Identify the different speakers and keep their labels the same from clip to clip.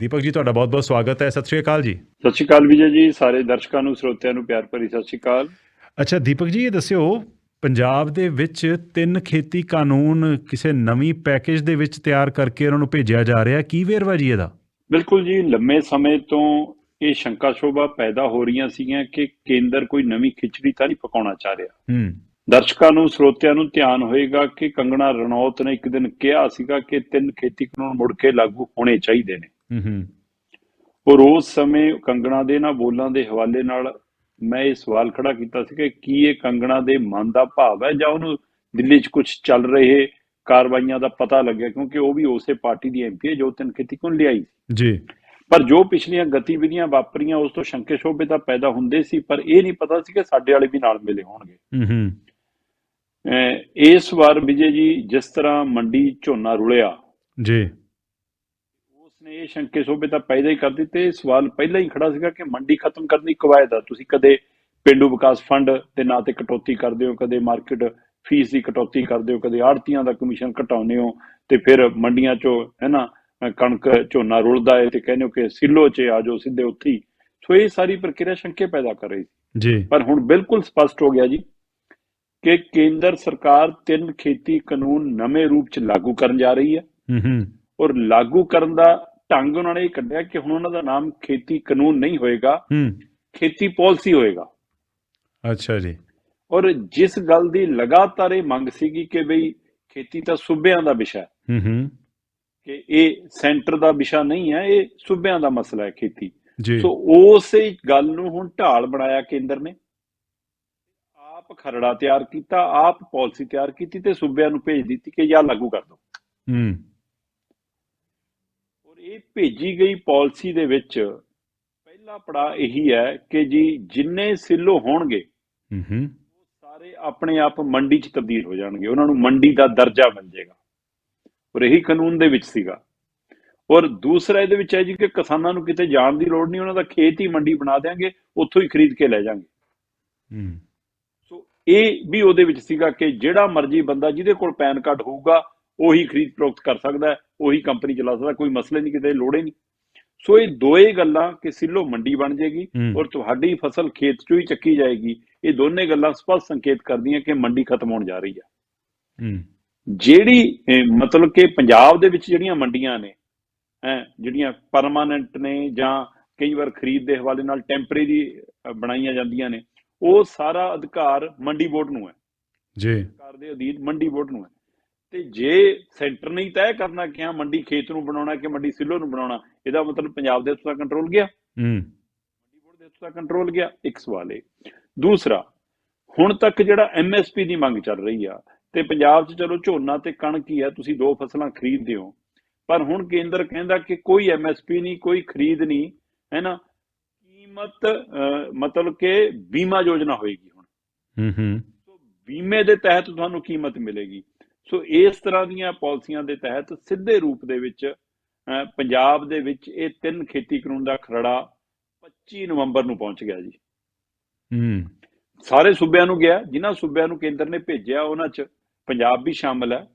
Speaker 1: ਦੀਪਕ ਜੀ ਤੁਹਾਡਾ ਬਹੁਤ-ਬਹੁਤ ਸਵਾਗਤ ਹੈ। ਸਤਿ ਸ਼੍ਰੀ ਅਕਾਲ ਜੀ।
Speaker 2: ਸਤਿ ਸ਼੍ਰੀ ਅਕਾਲ ਵਿਜੇ ਜੀ ਸਾਰੇ ਦਰਸ਼ਕਾਂ ਨੂੰ ਸਰੋਤਿਆਂ ਨੂੰ ਪਿਆਰ ਭਰੀ ਸਤਿ ਸ਼੍ਰੀ ਅਕਾਲ।
Speaker 1: ਅੱਛਾ ਦੀਪਕ ਜੀ ਇਹ ਦੱਸਿਓ ਪੰਜਾਬ ਦੇ ਵਿੱਚ ਤਿੰਨ ਖੇਤੀ ਕਾਨੂੰਨ ਕਿਸੇ ਨਵੀਂ ਪੈਕੇਜ ਦੇ ਵਿੱਚ ਤਿਆਰ ਕਰਕੇ ਉਹਨਾਂ ਨੂੰ ਭੇਜਿਆ ਜਾ ਰਿਹਾ। ਕੀ ਵੇਰਵਾ ਜੀ ਇਹਦਾ?
Speaker 2: ਬਿਲਕੁਲ ਜੀ ਲੰਮੇ ਸਮੇਂ ਤੋਂ ਇਹ ਸ਼ੰਕਾ ਸ਼ੋਭਾ ਪੈਦਾ ਹੋ ਰਹੀਆਂ ਸੀਗੀਆਂ ਕਿ ਕੇਂਦਰ ਕੋਈ ਨਵੀਂ ਖਿਚੜੀ ਤਾਂ ਨਹੀਂ ਪਕਾਉਣਾ ਚਾਹ ਰਿਹਾ।
Speaker 1: ਹੂੰ।
Speaker 2: ਦਰਸ਼ਕਾਂ ਨੂੰ ਸਰੋਤਿਆਂ ਨੂੰ ਧਿਆਨ ਹੋਏਗਾ ਕਿ ਕੰਗਣਾ ਰਣੌਤ ਨੇ ਇੱਕ ਦਿਨ ਕਿਹਾ ਸੀਗਾ ਕਿ ਤਿੰਨ ਖੇਤੀ ਕਾਨੂੰਨ ਮੁੜ ਕੇ ਲਾਗੂ ਹੋਣੇ ਚਾਹੀਦੇ ਨੇ।
Speaker 1: ਹੂੰ ਹੂੰ
Speaker 2: ਔਰ ਉਸ ਸਮੇਂ ਕੰਗਣਾ ਦੇ ਨਾ ਬੋਲਾਂ ਦੇ ਹਵਾਲੇ ਨਾਲ ਮੈਂ ਇਹ ਸਵਾਲ ਖੜਾ ਕੀਤਾ ਸੀ ਕਿ ਕੀ ਇਹ ਕੰਗਣਾ ਦੇ ਮਨ ਦਾ ਭਾਵ ਹੈ ਜਾਂ ਉਹਨੂੰ ਦਿੱਲੀ 'ਚ ਕੁਝ ਚੱਲ ਰਹੇ ਕਾਰਵਾਈਆਂ ਦਾ ਪਤਾ ਲੱਗਿਆ? ਕਿਉਂਕਿ ਉਹ ਵੀ ਉਸੇ ਪਾਰਟੀ ਦੀ ਐਮਪੀ ਹੈ ਜੋ ਤਿੰਨ ਖੇਤੀ ਕਾਨੂੰਨ ਲਿਆਈ
Speaker 1: ਜੀ।
Speaker 2: ਪਰ ਜੋ ਪਿਛਲੀਆਂ ਗਤੀਵਿਧੀਆਂ ਵਾਪਰੀਆਂ ਉਸ ਤੋਂ ਸ਼ੰਕੇ ਸ਼ੋਭੇ ਤਾਂ ਪੈਦਾ ਹੁੰਦੇ ਸੀ ਪਰ ਇਹ ਨਹੀਂ ਪਤਾ ਸੀ ਕਿ ਸਾਡੇ ਵਾਲੇ ਵੀ ਨਾਲ ਮਿਲੇ ਹੋਣਗੇ।
Speaker 1: ਹੂੰ ਹੂੰ
Speaker 2: ਇਸ ਵਾਰ ਵਿਜੇ ਜੀ ਜਿਸ ਤਰ੍ਹਾਂ ਮੰਡੀ ਝੋਨਾ ਰੁਲਿਆ
Speaker 1: ਜੀ।
Speaker 2: ਉਸਨੇ ਇਹ ਸ਼ੰਕੇ ਸ਼ੋਭੇ ਤਾਂ ਪੈਦਾ ਹੀ ਕਰ ਦਿੱਤੇ। ਸਵਾਲ ਪਹਿਲਾਂ ਹੀ ਖੜਾ ਸੀਗਾ ਕਿ ਮੰਡੀ ਖਤਮ ਕਰਨ ਦੀ ਕਵਾਇਦ ਆ ਤੁਸੀਂ ਕਦੇ ਪਿੰਡੂ ਵਿਕਾਸ ਫੰਡ ਦੇ ਨਾਂ ਤੇ ਕਟੌਤੀ ਕਰਦੇ ਹੋ ਕਦੇ ਮਾਰਕੀਟ ਫੀਸ ਦੀ ਕਟੌਤੀ ਕਰਦੇ ਹੋ ਕਦੇ ਆੜਤੀਆਂ ਦਾ ਕਮਿਸ਼ਨ ਘਟਾਉਂਦੇ ਹੋ ਤੇ ਫਿਰ ਮੰਡੀਆਂ 'ਚੋਂ ਹੈ ਨਾ ਅਹ ਕਣਕ ਝੋਨਾ ਰੁਲਦਾ ਹੈ ਤੇ ਕਹਿੰਦੇ ਹੋ ਕਿ ਸਿੱਲੋ 'ਚ ਆ ਜਾਓ ਸਿੱਧੇ ਉੱਥੇ ਹੀ। ਸੋ ਇਹ ਸਾਰੀ ਪ੍ਰਕਿਰਿਆ ਸ਼ੰਕੇ ਪੈਦਾ ਕਰ ਰਹੀ ਸੀ।
Speaker 1: ਜੀ।
Speaker 2: ਪਰ ਹੁਣ ਬਿਲਕੁਲ ਸਪਸ਼ਟ ਹੋ ਗਿਆ ਜੀ ਕਿ ਕੇਂਦਰ ਸਰਕਾਰ ਤਿੰਨ ਖੇਤੀ ਕਾਨੂੰਨ ਨਵੇਂ ਰੂਪ 'ਚ ਲਾਗੂ ਕਰਨ ਜਾ ਰਹੀ ਹੈ।
Speaker 1: ਹੂੰ ਹੂੰ।
Speaker 2: ਔਰ ਲਾਗੂ ਕਰਨ ਦਾ ਢੰਗ ਉਹਨਾਂ ਨੇ ਇਹ ਕੱਢਿਆ ਕਿ ਹੁਣ ਉਹਨਾਂ ਦਾ ਨਾਮ ਖੇਤੀ ਕਾਨੂੰਨ ਨਹੀਂ ਹੋਏਗਾ
Speaker 1: ਹੂੰ।
Speaker 2: ਖੇਤੀ ਪਾਲਿਸੀ ਹੋਏਗਾ।
Speaker 1: ਅੱਛਾ ਜੀ।
Speaker 2: ਔਰ ਜਿਸ ਗੱਲ ਦੀ ਲਗਾਤਾਰ ਇਹ ਮੰਗ ਸੀਗੀ ਕਿ ਬਈ ਖੇਤੀ ਤਾਂ ਸੂਬਿਆਂ ਦਾ ਵਿਸ਼ਾ ਹੈ।
Speaker 1: ਹੂੰ ਹੂੰ।
Speaker 2: ਕਿ ਇਹ ਸੈਂਟਰ ਦਾ ਵਿਸ਼ਾ ਨਹੀਂ ਹੈ ਇਹ ਸੂਬਿਆਂ ਦਾ ਮਸਲਾ ਹੈ ਖੇਤੀ।
Speaker 1: ਜੀ।
Speaker 2: ਸੋ ਉਸੇ ਗੱਲ ਨੂੰ ਹੁਣ ਢਾਲ ਬਣਾਇਆ ਕੇਂਦਰ ਨੇ। ਆਪ ਖਰੜਾ ਤਿਆਰ ਕੀਤਾ ਆਪ ਪਾਲਿਸੀ ਤਿਆਰ ਕੀਤੀ ਤੇ ਸੂਬਿਆਂ ਨੂੰ ਭੇਜ ਦਿੱਤੀ ਕਿ ਜਾਂ ਲਾਗੂ ਕਰ ਦਿਓ
Speaker 1: ਹੂੰ।
Speaker 2: ਇਹ ਭੇਜੀ ਗਈ ਪਾਲਿਸੀ ਦੇ ਵਿੱਚ ਪਹਿਲਾ ਪੜਾ ਇਹੀ ਹੈ ਕਿ ਜੀ ਜਿੰਨੇ ਸਿੱਲੋ ਹੋਣਗੇ
Speaker 1: ਹੂੰ ਹੂੰ
Speaker 2: ਉਹ ਸਾਰੇ ਆਪਣੇ ਆਪ ਮੰਡੀ 'ਚ ਤਬਦੀਲ ਹੋ ਜਾਣਗੇ। ਉਹਨਾਂ ਨੂੰ ਮੰਡੀ ਦਾ ਦਰਜਾ ਮਿਲ ਜਾਏਗਾ। ਔਰ ਇਹੀ ਕਾਨੂੰਨ ਦੇ ਵਿੱਚ ਸੀਗਾ। ਔਰ ਦੂਸਰਾ ਇਹਦੇ ਵਿੱਚ ਹੈ ਜੀ ਕਿ ਕਿਸਾਨਾਂ ਨੂੰ ਕਿਤੇ ਜਾਣ ਦੀ ਲੋੜ ਨਹੀਂ ਉਹਨਾਂ ਦਾ ਖੇਤ ਹੀ ਮੰਡੀ ਬਣਾ ਦੇਾਂਗੇ ਉੱਥੋਂ ਹੀ ਖਰੀਦ ਕੇ ਲੈ ਜਾਾਂਗੇ।
Speaker 1: ਹੂੰ।
Speaker 2: ਸੋ ਇਹ ਵੀ ਉਹਦੇ ਵਿੱਚ ਸੀਗਾ ਕਿ ਜਿਹੜਾ ਮਰਜ਼ੀ ਬੰਦਾ ਜਿਹਦੇ ਕੋਲ ਪੈਨ ਕਾਰਡ ਹੋਊਗਾ ਉਹੀ ਖਰੀਦ ਪ੍ਰੋਕਤ ਕਰ ਸਕਦਾ ਉਹੀ ਕੰਪਨੀ ਚਲਾ ਸਕਦਾ ਕੋਈ ਮਸਲੇ ਨਹੀਂ ਕਿਤੇ ਲੋੜ ਨਹੀਂ। ਸੋ ਇਹ ਦੋਏ ਗੱਲਾਂ ਕਿ ਸਿੱਲੋ ਮੰਡੀ ਬਣ ਜਾਏਗੀ
Speaker 1: ਹੂੰ।
Speaker 2: ਔਰ ਤੁਹਾਡੀ ਫਸਲ ਖੇਤ ਚੋਂ ਹੀ ਚੱਕੀ ਜਾਏਗੀ। ਇਹ ਦੋਨੇ ਗੱਲਾਂ ਸਪਸ਼ਟ ਸੰਕੇਤ ਕਰਦੀਆਂ ਕਿ ਮੰਡੀ ਖਤਮ ਹੋਣ ਜਾ ਰਹੀ ਹੈ। ਜਿਹੜੀ ਮਤਲਬ ਕਿ ਪੰਜਾਬ ਦੇ ਵਿੱਚ ਜਿਹੜੀਆਂ ਮੰਡੀਆਂ ਨੇ ਹੈ ਜਿਹੜੀਆਂ ਪਰਮਾਨੈਂਟ ਨੇ ਜਾਂ ਕਈ ਵਾਰ ਖਰੀਦ ਦੇ ਹਵਾਲੇ ਨਾਲ ਟੈਂਪਰੇਰੀ ਬਣਾਈਆਂ ਜਾਂਦੀਆਂ ਨੇ ਉਹ ਸਾਰਾ ਅਧਿਕਾਰ ਮੰਡੀ ਬੋਰਡ ਨੂੰ ਹੈ।
Speaker 1: ਜੀ।
Speaker 2: ਸਰਕਾਰ ਦੇ ਅਧੀਨ ਮੰਡੀ ਬੋਰਡ ਨੂੰ ਹੈ। ਤੇ ਜੇ ਸੈਂਟਰ ਨਹੀਂ ਤੈਅ ਕਰਨਾ ਕਿ ਹਾਂ ਮੰਡੀ ਖੇਤ ਨੂੰ ਬਣਾਉਣਾ ਕਿ ਮੰਡੀ ਸਿੱਲੋ ਨੂੰ ਬਣਾਉਣਾ ਇਹਦਾ ਮਤਲਬ ਪੰਜਾਬ ਦੇ ਉੱਤੇ ਦਾ ਕੰਟਰੋਲ ਗਿਆ।
Speaker 1: ਹੂੰ।
Speaker 2: ਮੰਡੀ ਬੋਰਡ ਦੇ ਉੱਤੇ ਦਾ ਕੰਟਰੋਲ ਗਿਆ ਇੱਕ ਸਵਾਲ ਇਹ। ਦੂਸਰਾ ਹੁਣ ਤੱਕ ਜਿਹੜਾ ਐਮਐਸਪੀ ਦੀ ਮੰਗ ਚੱਲ ਰਹੀ ਆ ਤੇ ਪੰਜਾਬ 'ਚ ਚਲੋ ਝੋਨਾ ਤੇ ਕਣਕ ਹੀ ਆ ਤੁਸੀਂ ਦੋ ਫਸਲਾਂ ਖਰੀਦਦੇ ਹੋ ਪਰ ਹੁਣ ਕੇਂਦਰ ਕਹਿੰਦਾ ਕਿ ਕੋਈ ਐਮਐਸਪੀ ਨਹੀਂ ਕੋਈ ਖਰੀਦ ਨਹੀਂ ਹੈ ਨਾ ਕੀਮਤ ਮਤਲਬ ਕਿ ਬੀਮਾ ਯੋਜਨਾ ਹੋਏਗੀ ਹੁਣ।
Speaker 1: ਹੂੰ ਹੂੰ।
Speaker 2: ਸੋ ਬੀਮੇ ਦੇ ਤਹਿਤ ਤੁਹਾਨੂੰ ਕੀਮਤ ਮਿਲੇਗੀ। ਸੋ ਇਸ ਤਰ੍ਹਾਂ ਦੀਆਂ ਪਾਲਿਸੀਆਂ ਦੇ ਤਹਿਤ ਸਿੱਧੇ ਰੂਪ ਦੇ ਵਿੱਚ ਪੰਜਾਬ ਦੇ ਵਿੱਚ ਇਹ ਤਿੰਨ ਖੇਤੀ ਕਾਨੂੰਨ ਦਾ ਖਰੜਾ 25 ਨਵੰਬਰ ਨੂੰ ਪਹੁੰਚ ਗਿਆ ਜੀ।
Speaker 1: ਹੂੰ।
Speaker 2: ਸਾਰੇ ਸੂਬਿਆਂ ਨੂੰ ਗਿਆ ਜਿਨ੍ਹਾਂ ਸੂਬਿਆਂ ਨੂੰ ਕੇਂਦਰ ਨੇ ਭੇਜਿਆ ਉਹਨਾਂ 'ਚ ਪੰਜਾਬ ਵੀ ਸ਼ਾਮਲ ਹੈ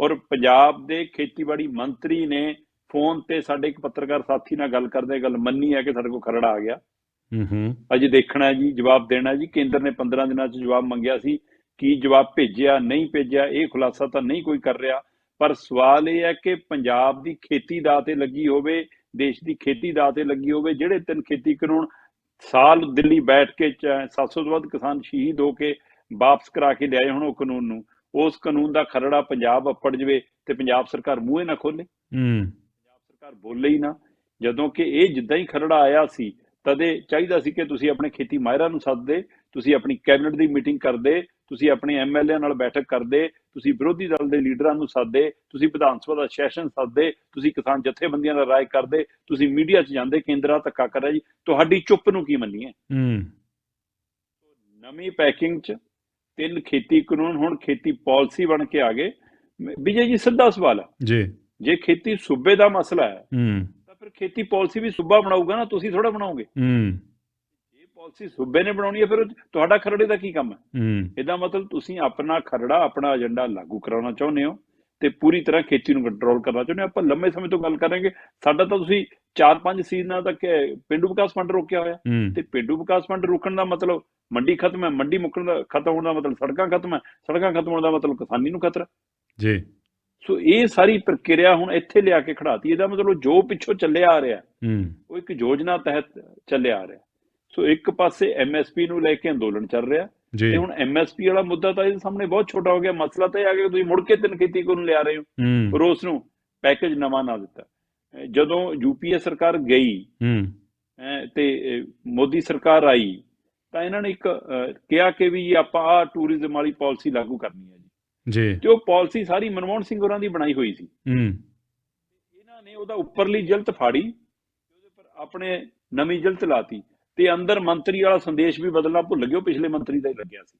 Speaker 2: ਔਰ ਪੰਜਾਬ ਦੇ ਖੇਤੀਬਾੜੀ ਮੰਤਰੀ ਨੇ ਫੋਨ ਤੇ ਸਾਡੇ ਇੱਕ ਪੱਤਰਕਾਰ ਸਾਥੀ ਨਾਲ ਗੱਲ ਕਰਦੇ ਗੱਲ ਮੰਨੀ ਹੈ ਕਿ ਸਾਡੇ ਕੋਲ ਖਰੜਾ ਆ ਗਿਆ।
Speaker 1: ਹੂੰ ਹੂੰ।
Speaker 2: ਅਜੇ ਦੇਖਣਾ ਜੀ ਜਵਾਬ ਦੇਣਾ ਜੀ। ਕੇਂਦਰ ਨੇ 15 ਦਿਨਾਂ 'ਚ ਜਵਾਬ ਮੰਗਿਆ ਸੀ। ਕੀ ਜਵਾਬ ਭੇਜਿਆ ਨਹੀਂ ਭੇਜਿਆ ਇਹ ਖੁਲਾਸਾ ਤਾਂ ਨਹੀਂ ਕੋਈ ਕਰ ਰਿਹਾ। ਪਰ ਸਵਾਲ ਇਹ ਹੈ ਕਿ ਪੰਜਾਬ ਦੀ ਖੇਤੀ ਦਾ ਤੇ ਲੱਗੀ ਹੋਵੇ ਦੇਸ਼ ਦੀ ਖੇਤੀ ਦਾ ਤੇ ਲੱਗੀ ਹੋਵੇ ਜਿਹੜੇ ਤਿੰਨ ਖੇਤੀ ਕਾਨੂੰਨ ਸਾਲ ਦਿੱਲੀ ਬੈਠ ਕੇ 700 ਤੋਂ ਵੱਧ ਕਿਸਾਨ ਸ਼ਹੀਦ ਹੋ ਕੇ ਵਾਪਸ ਕਰਾ ਕੇ ਲਿਆਏ ਹੁਣ ਉਹ ਕਾਨੂੰਨ ਨੂੰ ਉਸ ਕਾਨੂੰਨ ਦਾ ਖਰੜਾ ਪੰਜਾਬ ਅੱਪੜ ਜਵੇ ਤੇ ਪੰਜਾਬ ਸਰਕਾਰ ਮੂੰਹੇ ਨਾ ਖੋਲੇ।
Speaker 1: ਹੂੰ।
Speaker 2: ਪੰਜਾਬ ਸਰਕਾਰ ਬੋਲੇ ਹੀ ਨਾ। ਜਦੋਂ ਕਿ ਇਹ ਜਿੱਦਾਂ ਹੀ ਖਰੜਾ ਆਇਆ ਸੀ ਤਦੇ ਚਾਹੀਦਾ ਸੀ ਕਿ ਤੁਸੀਂ ਆਪਣੇ ਖੇਤੀ ਮਾਹਿਰਾਂ ਨੂੰ ਸੱਦਦੇ ਤੁਸੀਂ ਆਪਣੀ ਕੈਬਨਿਟ ਦੀ ਮੀਟਿੰਗ ਕਰਦੇ ਤੁਸੀਂ ਆਪਣੇ ਐਮਐਲਏ ਨਾਲ ਬੈਠਕ ਕਰਦੇ ਤੁਸੀਂ ਵਿਰੋਧੀ ਦਲ ਦੇ ਲੀਡਰਾਂ ਨੂੰ ਸੱਦਦੇ ਤੁਸੀਂ ਵਿਧਾਨ ਸਭਾ ਦਾ ਸੈਸ਼ਨ ਸੱਦਦੇ ਤੁਸੀਂ ਕਿਸਾਨ ਜਥੇਬੰਦੀਆਂ ਨਾਲ ਰਾਏ ਕਰਦੇ ਤੁਸੀਂ ਮੀਡੀਆ 'ਚ ਜਾਂਦੇ ਕੇਂਦਰਾ ਧੱਕਾ ਕਰ ਰਿਹਾ ਜੀ ਤੁਹਾਡੀ ਚੁੱਪ ਨੂੰ ਕੀ ਮੰਨੀਏ?
Speaker 1: ਹੂੰ।
Speaker 2: ਨਵੀਂ ਪੈਕਿੰਗ 'ਚ ਤਿੰਨ ਖੇਤੀ ਕਾਨੂੰਨ ਹੁਣ ਖੇਤੀ ਪਾਲਿਸੀ ਬਣ ਕੇ ਆ ਗਏ। ਵਿਜੇ ਜੀ ਸਿੱਧਾ ਸਵਾਲ ਹੈ।
Speaker 1: ਜੀ।
Speaker 2: ਜੇ ਖੇਤੀ ਸੂਬੇ ਦਾ ਮਸਲਾ ਹੈ
Speaker 1: ਹੂੰ।
Speaker 2: ਤਾਂ ਫਿਰ ਖੇਤੀ ਪਾਲਿਸੀ ਵੀ ਸੂਬਾ ਬਣਾਊਗਾ ਨਾ ਤੁਸੀਂ ਥੋੜਾ ਬਣਾਓਗੇ।
Speaker 1: ਹੂੰ।
Speaker 2: ਪਾਲਿਸੀ ਸੂਬੇ ਨੇ ਬਣਾਉਣੀ ਹੈ ਫਿਰ ਤੁਹਾਡਾ ਖਰੜੇ ਦਾ ਕੀ ਕੰਮ ਹੈ? ਇਹਦਾ ਮਤਲਬ ਤੁਸੀਂ ਆਪਣਾ ਖਰੜਾ ਆਪਣਾ ਏਜੰਡਾ ਲਾਗੂ ਕਰਾਉਣਾ ਚਾਹੁੰਦੇ ਹੋ ਤੇ ਪੂਰੀ ਤਰ੍ਹਾਂ ਖੇਤੀ ਨੂੰ ਕੰਟਰੋਲ ਕਰਨਾ ਚਾਹੁੰਦੇ ਹੋ। ਆਪਾਂ ਲੰਮੇ ਸਮੇਂ ਤੋਂ ਗੱਲ ਕਰਾਂਗੇ ਸਾਡਾ ਤਾਂ ਤੁਸੀਂ 4-5 ਸੀਜ਼ਨਾਂ ਤੱਕ ਪਿੰਡੂ ਵਿਕਾਸ ਫੰਡ ਰੋਕਿਆ ਹੋਇਆ। ਤੇ ਪਿੰਡੂ ਵਿਕਾਸ ਫੰਡ ਰੁਕਣ ਦਾ ਮਤਲਬ ਮੰਡੀ ਖਤਮ ਹੈ ਮੰਡੀ ਮੁੱਕਣ ਦਾ ਖਤਮ ਹੋਣ ਦਾ ਮਤਲਬ ਸੜਕਾਂ ਖਤਮ ਹੈ ਸੜਕਾਂ ਖਤਮ ਹੋਣ ਦਾ ਮਤਲਬ ਕਿਸਾਨੀ ਨੂੰ ਖਤਰਾ।
Speaker 1: ਜੀ।
Speaker 2: ਸੋ ਇਹ ਸਾਰੀ ਪ੍ਰਕਿਰਿਆ ਹੁਣ ਇੱਥੇ ਲਿਆ ਕੇ ਖੜਾਤੀ ਇਹਦਾ ਮਤਲਬ ਜੋ ਪਿੱਛੋਂ ਚੱਲਿਆ ਆ ਰਿਹਾ
Speaker 1: ਹੂੰ।
Speaker 2: ਉਹ ਇੱਕ ਯੋਜਨਾ ਤਹਿਤ ਚੱਲਿਆ ਆ ਰਿਹਾ। ਸੋ ਇੱਕ ਪਾਸੇ ਐਮਐਸਪੀ ਨੂੰ ਲੈ ਕੇ ਅੰਦੋਲਨ ਚੱਲ ਰਿਹਾ। ਤੇ ਹੁਣ ਐਮਐਸਪੀ ਵਾਲਾ ਮੁੱਦਾ ਤਾਂ ਇਹਦੇ ਸਾਹਮਣੇ ਬਹੁਤ ਛੋਟਾ ਹੋ ਗਿਆ। ਮਸਲਾ ਤਾਂ ਇਹ ਆ ਗਿਆ ਕਿ ਤੁਸੀਂ ਮੁੜ ਕੇ ਤਿੰਨ ਖੇਤੀ ਕਾਨੂੰਨ ਲਿਆ ਰਹੇ ਹੋ? ਪਰ ਉਸ ਨੂੰ ਪੈਕੇਜ ਨਵਾਂ ਨਾ ਦਿੱਤਾ। ਜਦੋਂ ਯੂਪੀਏ ਸਰਕਾਰ ਗਈ ਤੇ ਮੋਦੀ ਸਰਕਾਰ ਆਈ ਤਾਂ ਇਹਨਾਂ ਨੇ ਇੱਕ ਕਿਹਾ ਕਿ ਵੀ ਆਪਾਂ ਆ ਟੂਰਿਜ਼ਮ ਵਾਲੀ ਪਾਲਿਸੀ ਲਾਗੂ ਕਰਨੀ ਹੈ ਜੀ।
Speaker 1: ਜੀ।
Speaker 2: ਤੇ ਉਹ ਪਾਲਿਸੀ ਸਾਰੀ ਮਨਮੋਹਨ ਸਿੰਘ ਹੋਰਾਂ ਦੀ ਬਣਾਈ ਹੋਈ ਸੀ।
Speaker 1: ਹੂੰ।
Speaker 2: ਇਹਨਾਂ ਨੇ ਉਹਦਾ ਉੱਪਰਲੀ ਜਿਲਤ ਫਾੜੀ ਉਹਦੇ ਪਰ ਆਪਣੇ ਨਵੀਂ ਜਿਲਤ ਲਾਤੀ। ਤੇ ਅੰਦਰ ਮੰਤਰੀ ਵਾਲਾ ਸੰਦੇਸ਼ ਵੀ ਬਦਲਣਾ ਭੁੱਲ ਉਹ ਪਿਛਲੇ ਮੰਤਰੀ ਦਾ ਹੀ ਲੱਗਿਆ ਸੀ।